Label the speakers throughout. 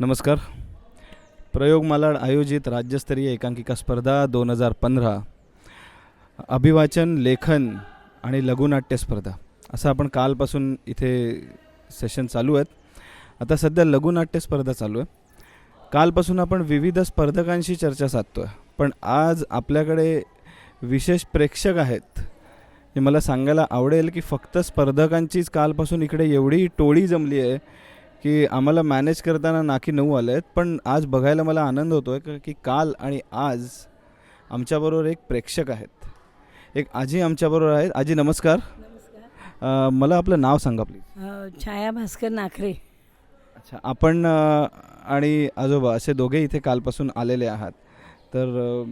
Speaker 1: नमस्कार. प्रयोग मालाड आयोजित राज्यस्तरीय एकांकिका स्पर्धा दोन हजार पंधरा. अभिवाचन लेखन आणि लघुनाट्य स्पर्धा. असं आपण कालपासून इथे सेशन चालू आहेत. आता सध्या लघुनाट्य स्पर्धा चालू आहे. कालपासून आपण विविध स्पर्धकांशी चर्चा साधतो आहे पण आज आपल्याकडे विशेष प्रेक्षक आहेत. हे मला सांगायला आवडेल की फक्त स्पर्धकांचीच कालपासून इकडे एवढी टोळी जमली आहे की आम्हाला मॅनेज करताना नाकी नऊ आले आहेत पण आज बघायला मला आनंद होतो आहे की काल आणि आज आमच्याबरोबर एक प्रेक्षक आहेत. एक आजी आमच्याबरोबर आहेत. आजी नमस्कार. अ, मला आपलं नाव सांगा प्लीज
Speaker 2: अ, छाया भास्कर नाखरे
Speaker 1: अच्छा आपण अ, आणि आजोबा असे दोघे इथे कालपासून आलेले आहात. तर अ,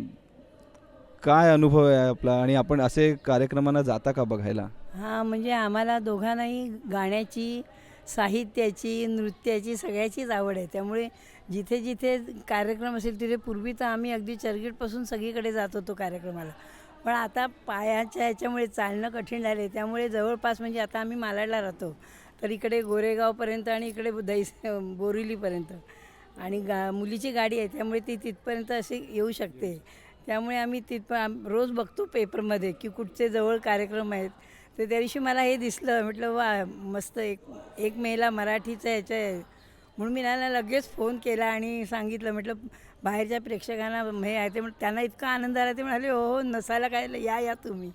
Speaker 1: काय अनुभव आहे आपला? आणि आपण असे कार्यक्रमांना जाता का बघायला?
Speaker 2: हा म्हणजे आम्हाला दोघांनाही गाण्याची साहित्याची नृत्याची सगळ्याचीच आवड आहे. त्यामुळे जिथे जिथे कार्यक्रम असेल तिथे पूर्वी तर आम्ही अगदी चर्चगेटपासून सगळीकडे जात होतो कार्यक्रमाला. पण आता पायाच्या ह्याच्यामुळे चालणं कठीण झाले त्यामुळे जवळपास म्हणजे आता आम्ही मालाडला राहतो. तर इकडे गोरेगावपर्यंत आणि इकडे दैस बोरिवलीपर्यंत. आणि गा मुलीची गाडी आहे त्यामुळे ती तिथपर्यंत अशी येऊ शकते. त्यामुळे आम्ही तिथप रोज बघतो पेपरमध्ये की कुठचे जवळ कार्यक्रम आहेत. तर त्या दिवशी मला हे दिसलं म्हटलं वा मस्त एक एक मेला मराठीचं ह्याचं आहे म्हणून मी त्यांना लगेच फोन केला आणि सांगितलं म्हटलं बाहेरच्या प्रेक्षकांना हे आहे ते म्हण- त्यांना इतका आनंद आला ते म्हणाले हो हो नसायला काय या या तुम्ही.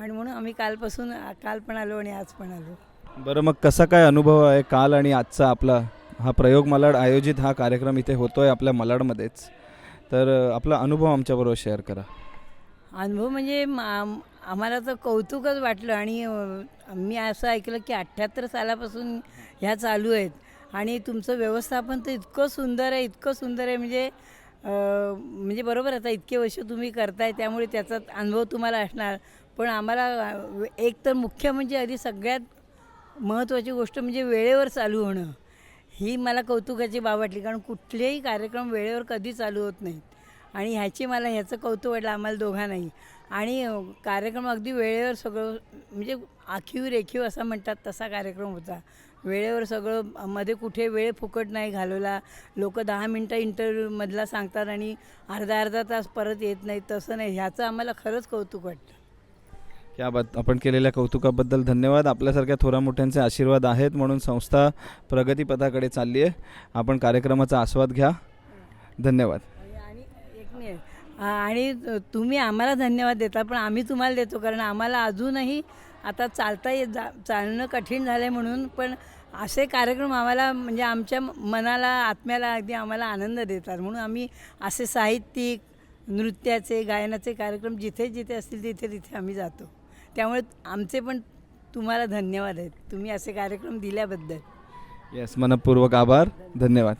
Speaker 2: आणि म्हणून आम्ही कालपासून काल पण आलो आणि आज पण आलो.
Speaker 1: बरं मग कसा काय अनुभव आहे काल आणि आजचा आपला? हा प्रयोग मलाड आयोजित हा कार्यक्रम इथे होतो आहे आपल्या मलाडमध्येच. तर आपला अनुभव आमच्याबरोबर शेअर करा.
Speaker 2: अनुभव म्हणजे आम्हाला तर कौतुकच वाटलं आणि मी असं ऐकलं की अठ्ठ्याहत्तर सालापासून ह्या चालू आहेत. आणि तुमचं व्यवस्थापन तर इतकं सुंदर आहे इतकं सुंदर आहे. म्हणजे म्हणजे बरोबर आता इतके वर्ष तुम्ही करताय त्यामुळे त्याचा अनुभव तुम्हाला असणार. पण आम्हाला एक तर मुख्य म्हणजे आधी सगळ्यात महत्त्वाची गोष्ट म्हणजे वेळेवर चालू होणं. ही मला कौतुकाची बाब वाटली कारण कुठलेही कार्यक्रम वेळेवर कधी चालू होत नाहीत. आणि ह्याची मला ह्याचं कौतुक वाटलं आम्हाला दोघांनाही. आणि कार्यक्रम अगदी वेळेवर सगळं म्हणजे आखीव रेखीव असं म्हणतात तसा कार्यक्रम होता. वेळेवर सगळं मध्ये कुठे वेळ फुकट नाही घालवला. लोक दहा मिनटं इंटरव्ह्यूमधला सांगतात आणि अर्धा अर्धा तास परत येत नाहीत तसं नाही. ह्याचं आम्हाला खरंच कौतुक वाटतं
Speaker 1: या बात आपण केलेल्या कौतुकाबद्दल धन्यवाद. आपल्यासारख्या थोरा मोठ्यांचे आशीर्वाद आहेत म्हणून संस्था प्रगतीपथाकडे चालली आहे. आपण कार्यक्रमाचा आस्वाद घ्या. धन्यवाद.
Speaker 2: आणि तुम्ही आम्हाला धन्यवाद देता पण आम्ही तुम्हाला देतो कारण आम्हाला अजूनही आता चालता येत जा चालणं कठीण झालं आहे म्हणून पण असे कार्यक्रम आम्हाला म्हणजे आमच्या मनाला आत्म्याला अगदी आम्हाला आनंद देतात. म्हणून आम्ही असे साहित्यिक नृत्याचे गायनाचे कार्यक्रम जिथे जिथे असतील तिथे तिथे आम्ही जातो. त्यामुळे आमचे पण तुम्हाला धन्यवाद आहेत. तुम्ही असे कार्यक्रम दिल्याबद्दल.
Speaker 1: येस मनपूर्वक आभार. धन्यवाद.